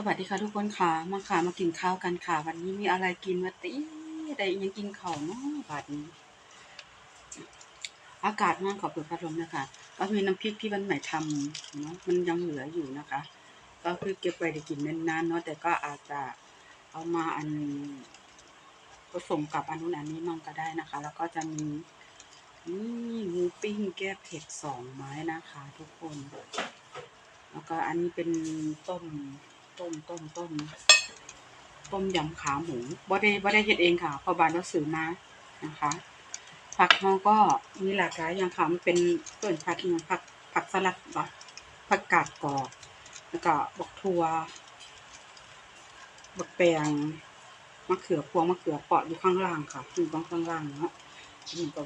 สวัสดีค่ะทุกคนค่ะ มาค่ะมากินข้าวกันค่ะ วันนี้มีอะไรกินมาตีได้ยังกินข้าวเนาะบาดนี้ อากาศมากขอเปิดพัดลมนะคะก็มีน้ำพริกที่วันใหม่ทำเนาะมันยังเหลืออยู่นะคะ ก็คือเก็บไว้ได้กินนานๆเนาะแต่ก็อาจจะเอามาอันผสมกับอันนู้นอันนี้มั่งก็ได้นะคะ แล้วก็จะมีนี่หมูปิ้งแก้เผ็ดสองไม้นะคะ ทุกคน แล้วก็อันนี้เป็นต้ม ต้มต้มต้มต้มยำขาหมูบ่ได้บ่ได้เฮ็ดเองค่ะพอบานเราซื้อมานะคะ ผักเราก็มีหลากหลายอย่างค่ะมันเป็นต้นผักอย่างผักผักสลัดบ่ผักกาดกรอบแล้วก็บักทั่วบักแปงมะเขือพวงมะเขือเปาะอยู่ข้างล่างค่ะอยู่ข้างล่างเนาะนี่ก็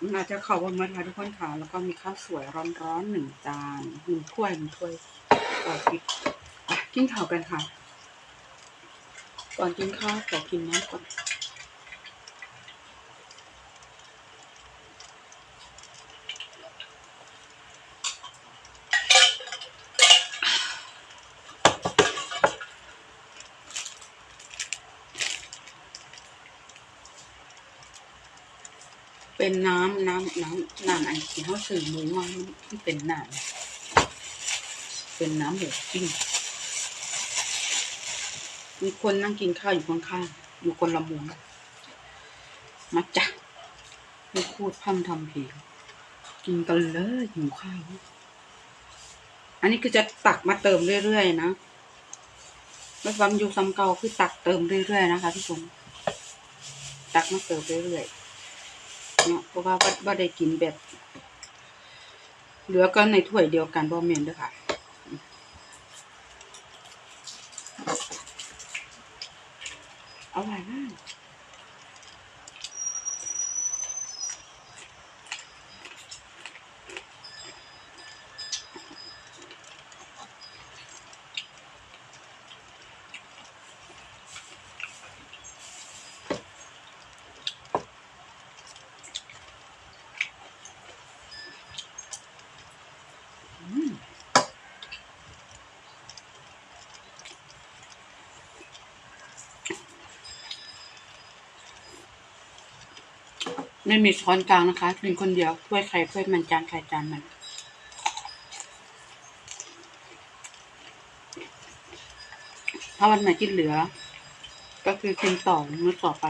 มันอาจจะเข้าวันมาค่ะทุกคนค่ะ แล้วก็มีข้าวสวยร้อนๆหนึ่งจานหนึ่งถ้วยหนึ่งถ้วยก็พริ กินข้าวกันค่ะ ก่อนกินข้าวขอกินน้ำก่อนเป็นน้ำน้ำน้ำน้ำอันที่เขาสื่อหมูว่ามันเป็นน้ำเป็นน้ำหมูปิ้ง มีคนนั่งกินข้าวอยู่ข้างๆอยู่คนละมุมมาจ้ะไม่พูดพร่ำทำเพลงกินกันเลยหิวข้าว อันนี้คือจะตักมาเติมเรื่อยๆนะไม่ซ้ำอยู่ซ้ำเก่าคือตักเติมเรื่อยๆนะคะทุกคนตักมาเติมเรื่อยๆเนาะเพราะว่าบ่บ่ได้กินแบบ เหลือก็ในถ้วยเดียวกันบ่เมนด้วยค่ะ อร่อ ไม่มีช้อนกลางนะคะกินคนเดียวถ้วยใครถ้วยมันจานใครจานมันถ้าวันไหนกินเหลือ ก็คือกินต่อมื้อต่อไป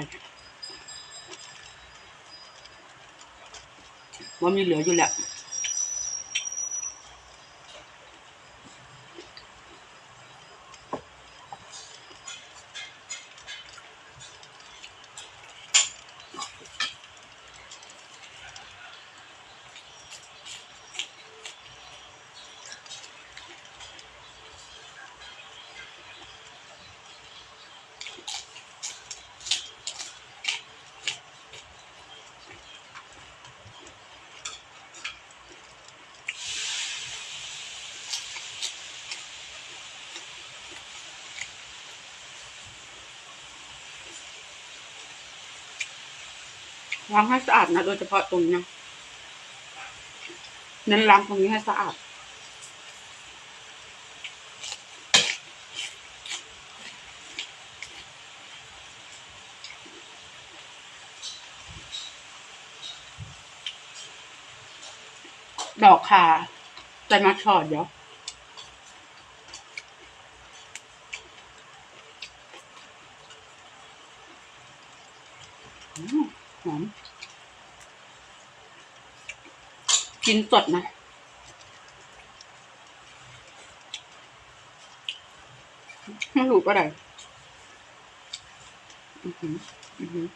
ว่ามีเหลืออยู่แหละ ล้างให้สะอาดนะ โดยเฉพาะตรงเนี้ยเน้นล้างตรงนี้ให้สะอาด ดอกค่ะมาชอดเดี๋ยวอืม หอมกินสดนะไม่รู้ก็ได้อือหืออือหือ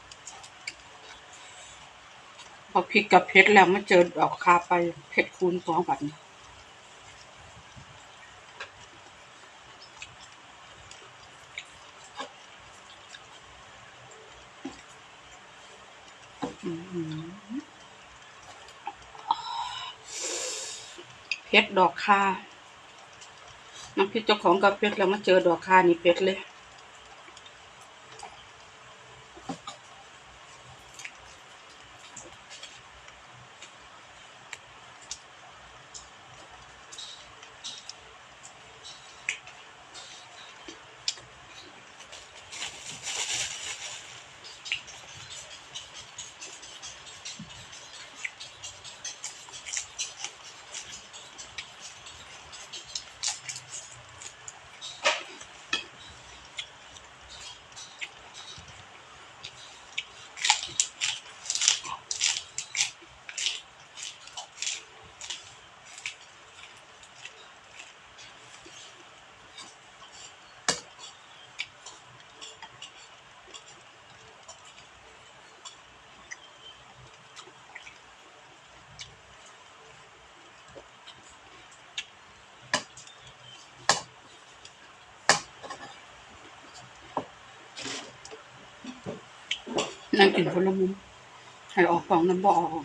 พอพริกกับเพชรแล้วมาเจอดอกคาไปเพชรคูณสองแบบนี้อื้อหือ เพชรดอกคาน้ำพริกเจ้าของกับเพชรแล้วมาเจอดอกคานี่เพชรเลย อ นั่งกินคนละมุมให้ออกฟองน้ำบ่ออก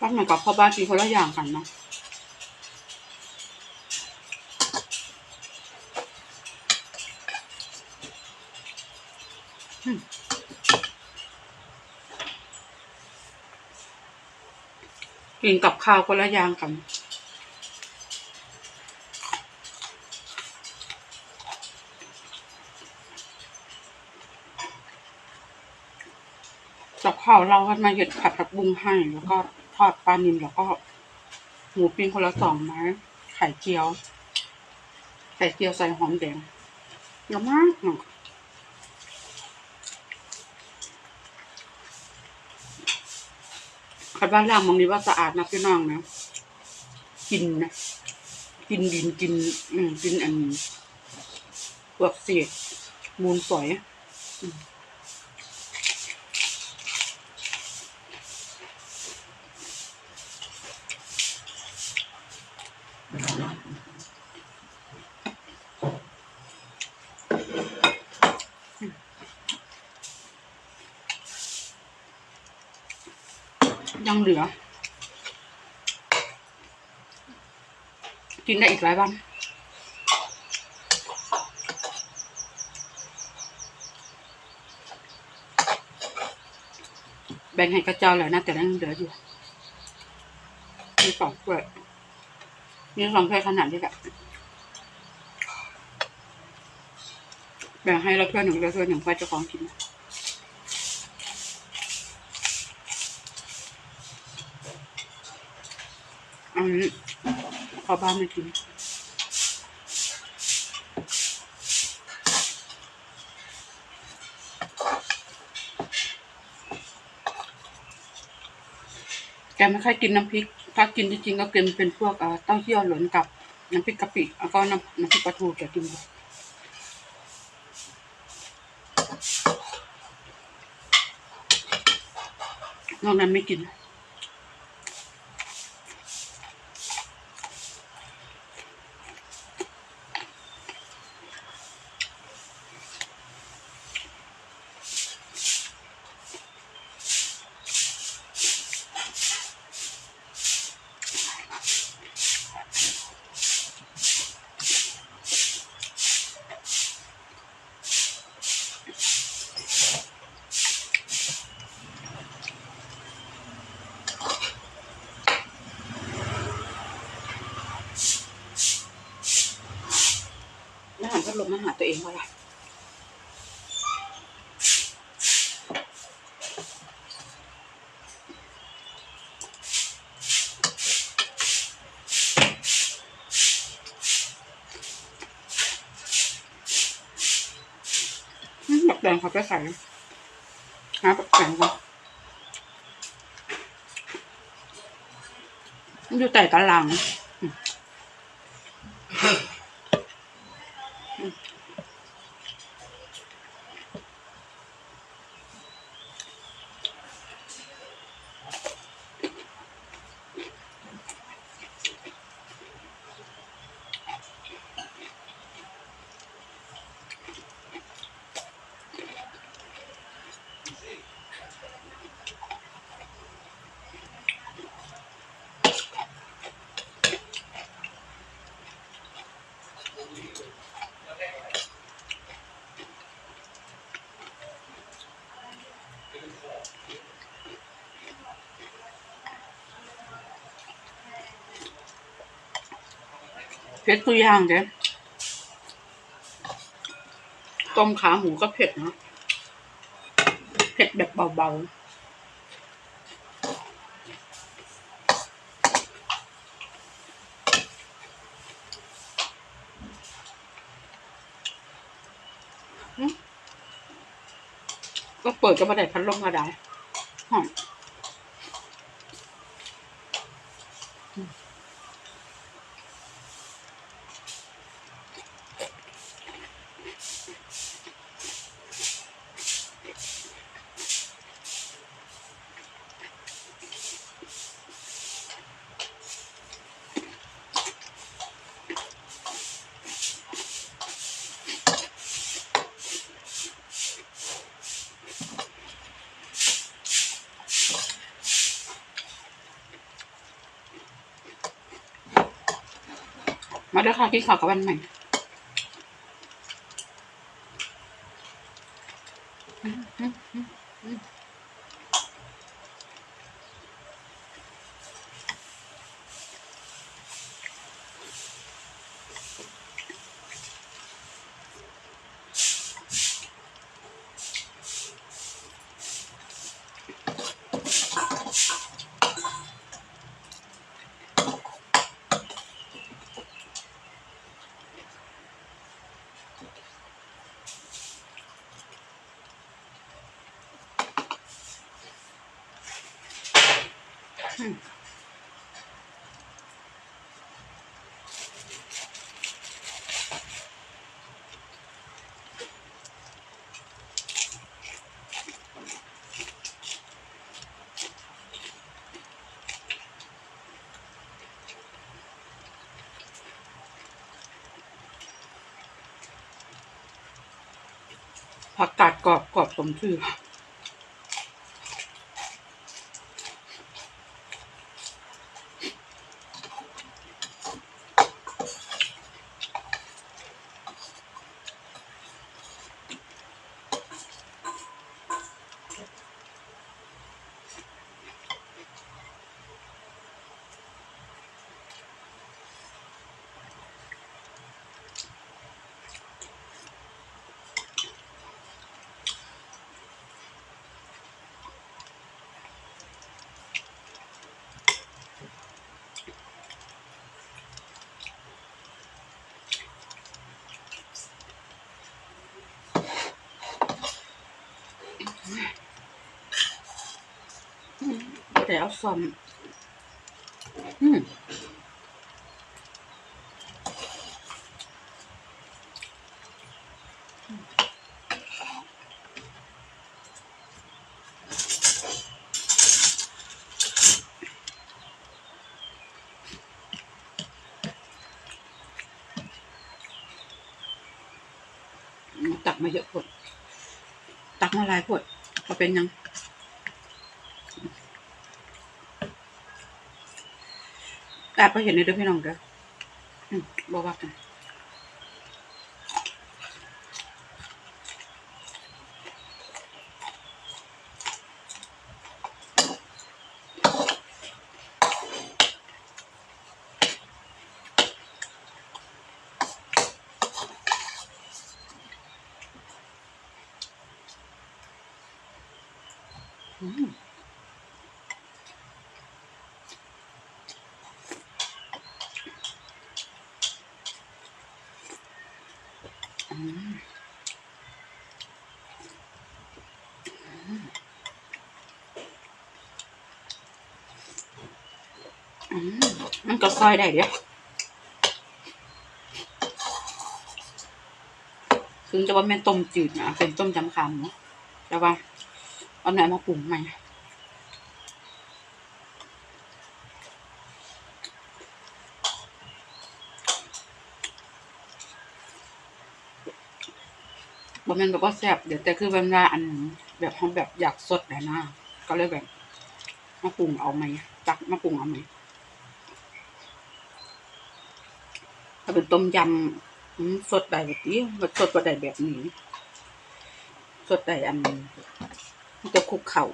ป้าหน่อยกับพ่อบ้านกินคนละอย่างกันเนาะ กินกับข้าวคนละอย่างกันกับข้าวเราก็มาหยดผัดผักบุ้งให้ แล้วก็ทอดปลานิลแล้วก็หมูปิ้งคนละสองไม้ไข่เจียวไข่เจียวใส่หอมแดงเยอะมากเนาะ คันบ้านล่างมองนี้ว่าสะอาดนะพี่น้องนะกินนะกินดินกิน อืมกินอันพวกเศษมูลฝอย ยังเหลือ กินได้อีกหลายวันแบ่งให้กระเจ้าแล้วนะ แต่นั้นเหลืออยู่ มีสองถ้วยมีสองถ้วยขนาดนี้แหละแบ่งให้เราถ้วยหนึ่งเราถ้วยหนึ่งไว้เจ้าของกินอัน นี้พอบ้านไม่กินแกไม่ค่อยกินน้ำพริก ถ้ากินจริงๆก็กินเป็นพวกเต้าเจี้ยวหลนกับน้ำพริกกะปิแล้วก็น้ำน้ำพริกปลาทูแกกินบ่นอกนั้นไม่กิน ดมาหาตัวเองว่าล่ะอืมบักแดงเขาไปใส่หาบักแดงก่อนอยู่ใต้ตารางอืม เพชรตัวอย่างเด้ต้มขาหมูก็เผ็ดนะเผ็ดแบบเบาๆก็เปิดก็มาได้พัดลมก็ได้ ด้วยค่ะพี่ขอกับวันใหม่ ผักกาดกรอบกรอบสมชื่อ แต่ เอาซอมอืมตักมาเยอะพดตักมาหลายพดพอเป็นยัง แอบไปเห็นในเด้อพี่น้องเด้อบอกว่ากันอืมอืมอื มันก็ซอยได้เดี๋ยวถึงจะว่าแม่นต้มจืดนะเป็นต้มจำคำเนาะแต่ว่าเอาไหนมาปรุงใหม่บ่แม่นแบบว่าแซ่บเดี๋ยวแต่คือเวลาอันแบบทำแบบอยากสดนะนะก็เลยแบบมาปรุงเอาไหมตักมาปรุงเอาไหมถ้า เป็นต้มยำสดได้แบบนี้มันสดก็ได้แบบนี้ สดได้อันมันจะคลุกเข่า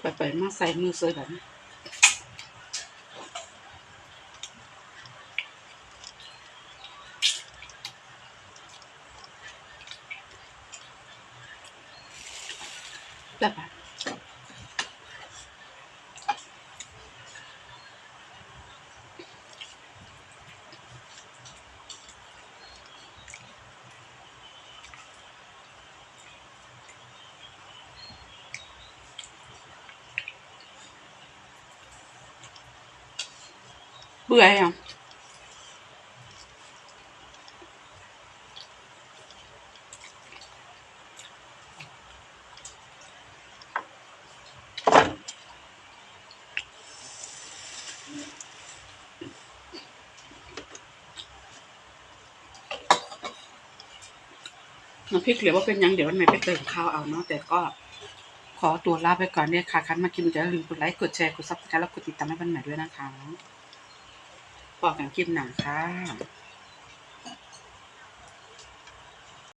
ไปไปๆมาใส่มือเสยแบบนี้ แบบเบื่ น้ำพริกเหลือว่าเป็นยังเดี๋ยววันไหนไปเติมข้าวเอาเนาะแต่ก็ขอตัวลาไปก่อนเนี่ยค่ะคันมากินจะลืมกดไลค์กดแชร์กดซับสไครต์แล้วกดติดตามให้วันใหม่ด้วยนะคะพบกันคลิปหนังค่ะ